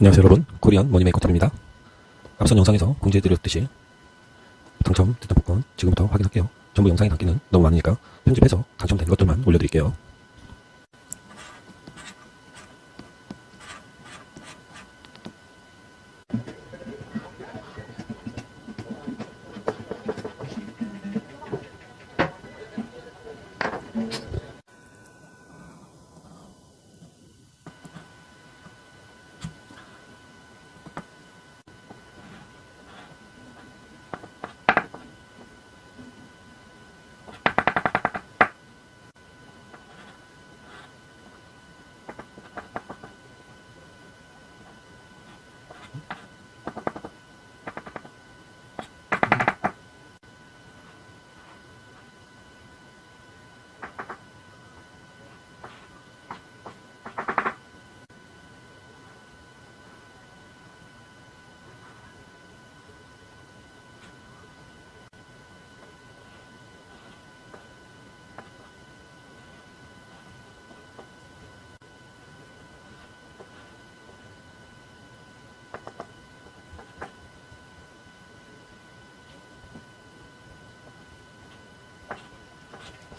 안녕하세요 여러분. 코리안 머니메이커 TV입니다. 앞선 영상에서 공지해드렸듯이 당첨 됐던 복권 지금부터 확인할게요. 전부 영상에 담기는 너무 많으니까 편집해서 당첨된 것들만 올려드릴게요